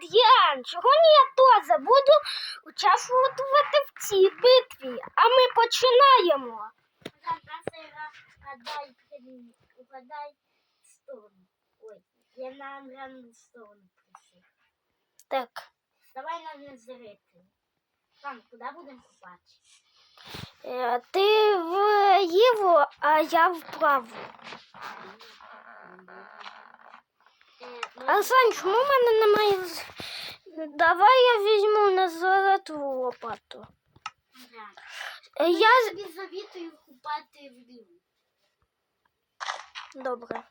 Діан, сьогодні я теж буду участвувати в цій битві, а ми починаємо. Угадай сторону. Ой, я на англійську сторону присів. Так, Давай на незритель. Там, куди будемо купати? е, ти вліво, а я вправо. Е, ну, Арсен, чому в мене немає? з- Давай я візьму на золоту лопату. ага. Е, Ну, Я з- тобі завітую купати вліво. добре.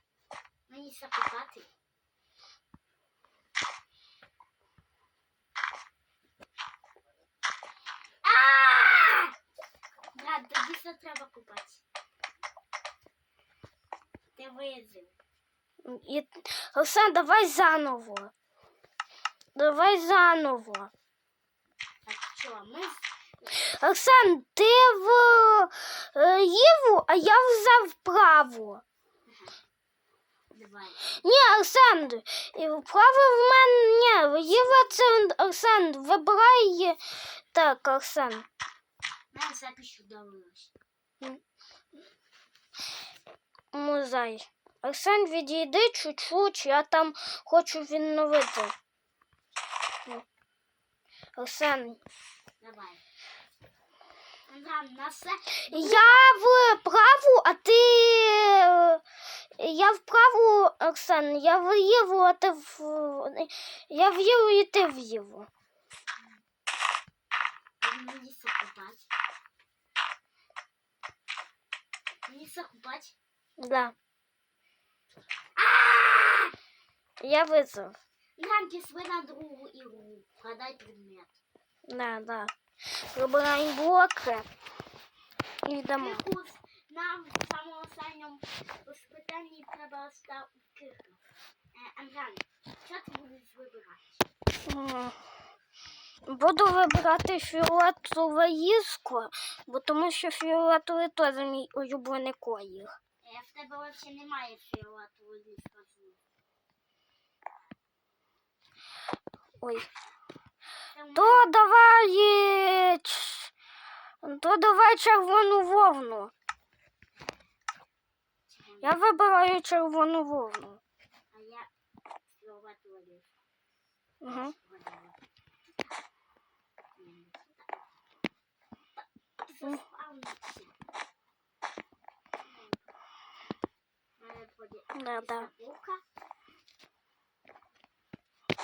Мені це купати. А! Брат, тобі це треба купати. Ти виїздив. І... Давай заново. Давай заново. Так що, ми Арсен, ти в е, ліву, а я взяв вправо. давай. Ні, Арсен, і вправо в мене. Ні, ліва це Арсен, вибирай. Так, Арсен. Нам запишу довелось. Музей. Арсен, відійди чуть-чуть, я там хочу відновити. Арсен, Давай. Я вправо, а ти. Я вправо, Арсен, я вліво, а ти в. Я вліво і ти вліво. Мені це купати. Мені це купати. Да. Я. Андран, пішли на другу ігру. Вгадай предмет. Да, да. Вибираємо блоки. І йдемо. Киркус, нам в самому останньому спитанні треба ставити кирку. Е, Андран, що ти будеш вибирати? Буду вибирати фіолетове їско, бо тому що фіолетовий теж мій улюблений колір. Е, в тебе взагалі немає фіолетового ліска. Ой. То давай. е, То давай червону вовну. Я вибираю червону вовну. А я. Угу. Да, да.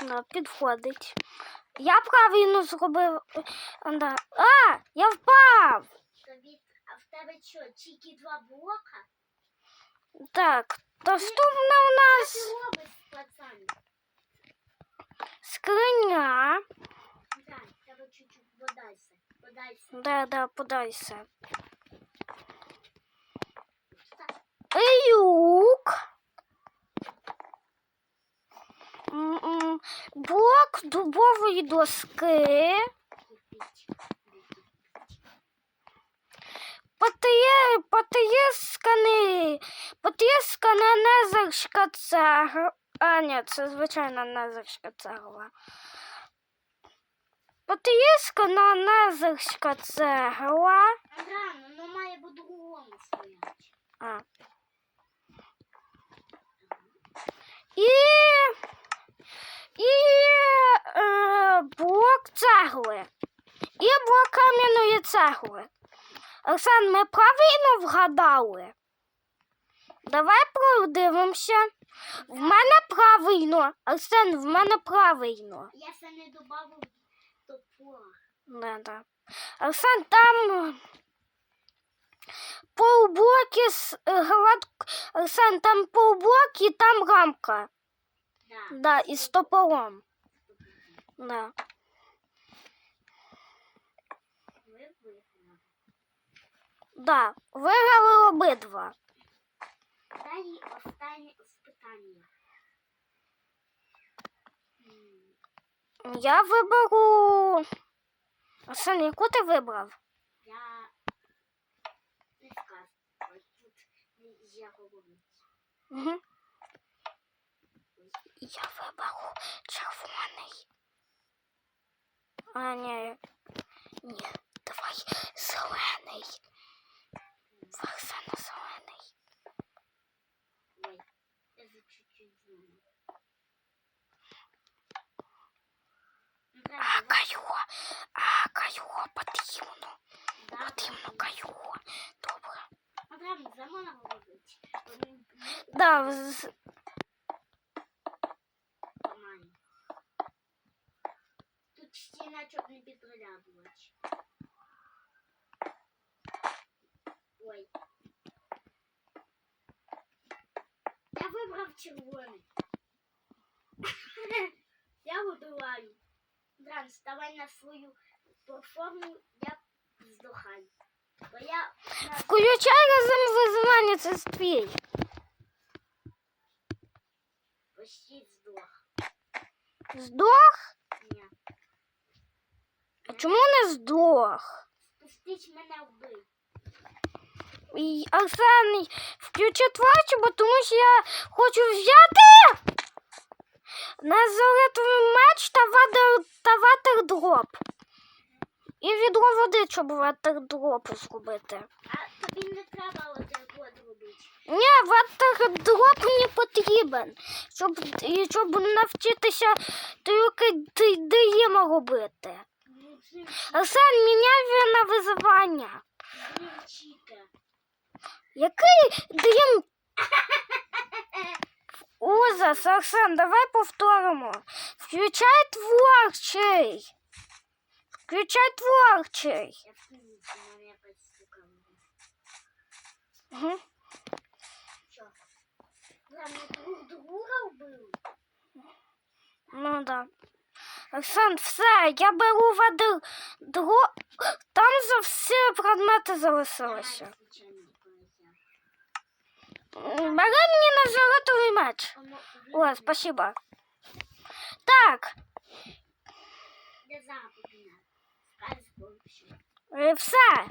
Забука. Підходить. Я правильно зробив. Да. А, я впав. Тобі, а в тебе що, тільки два блока? Так, доступна у нас Що ти робиш, пацан? скриня. Так, треба чуть-чуть подайся. Подайся. Да, да, подайся. Дубової доски. Потиє, потисканий, потискана цегла. А, ні, це звичайна незершка цегла. Потискана незершка цегла. Андран, воно має по-другому стояти. А. І, і е, блок цегли. І блок кам'яної цегли. Оксан, ми правильно вгадали? Давай подивимося. В мене правильно. Арсен, в мене правильно. Я це не додав топор. Да. Арсен, там полблоки з гладк... Арсен, там полблоки, там рамка. Да. Да, і з топором. Да. Ви виграли. Да. Виграли обидва. Далі останнє питання. Я виберу. Арсен, яку ти вибрав? Я не скажу. Тут я говорю. Угу. Я виберу червоний. А, ні. Ні, давай зелений. В Оксана зелений. Ой, я за чуть-чуть зламав. А, кайо. А, кайо, потрібно. Да, Потрібно кайо. Добре. Прям замана робить. Вони Да, з- Нормально. Тут стіна, щоб не підглядувати. Ой. Я вибрав червоний. я вибиваю. Дран, ставай на свою платформу, я здохаю. Бо я включай разом визивання, це твій. почти здох. Здох? Ні. А чому не здох? Спустить мене вбив. Оксан, включи творчу, бо тому що я хочу взяти на золотовий меч та ватер, та ватер дроп. І відро води, щоб ватер дроп зробити. А тобі не треба один код робити. Ні, ватер дроп мені потрібен, щоб, щоб навчитися трюки д- даємо робити. Ну, Оксан, міняй на визивання. чіка. Який дим? Ужас, Оксан, давай повторимо. Включай творчий. Включай творчий. Угу. Друг друга вбили? Ну да. Оксан, все, я беру води дро. Там за всі предмети залишилося. Давай, звичайно, полетів. М, Бери мені на золотовий меч. Оно- О, він- спасибо. Так, Де западина? Скажи, більше. і все.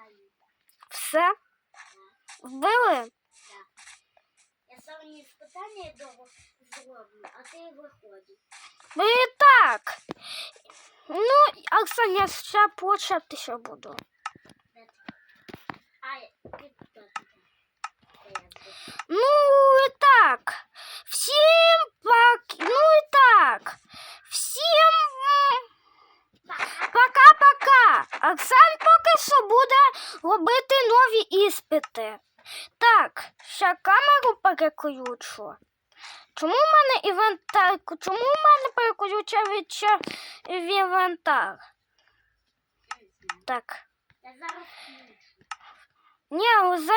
Ай, Все. Вбили? Я сьогодні іспитання довго Зроблю, а ти виходиш. Ну і так. Ну, Оксан, я ще почати ще буду. Ну і так. Всім пак. Ну і так. Всім пока-пока. Оксан поки що буде робити нові іспити. Так, ще камеру переключу. Чому в мене інвентар? Чому в мене переключається в інвентар? Так. Я. Ні, за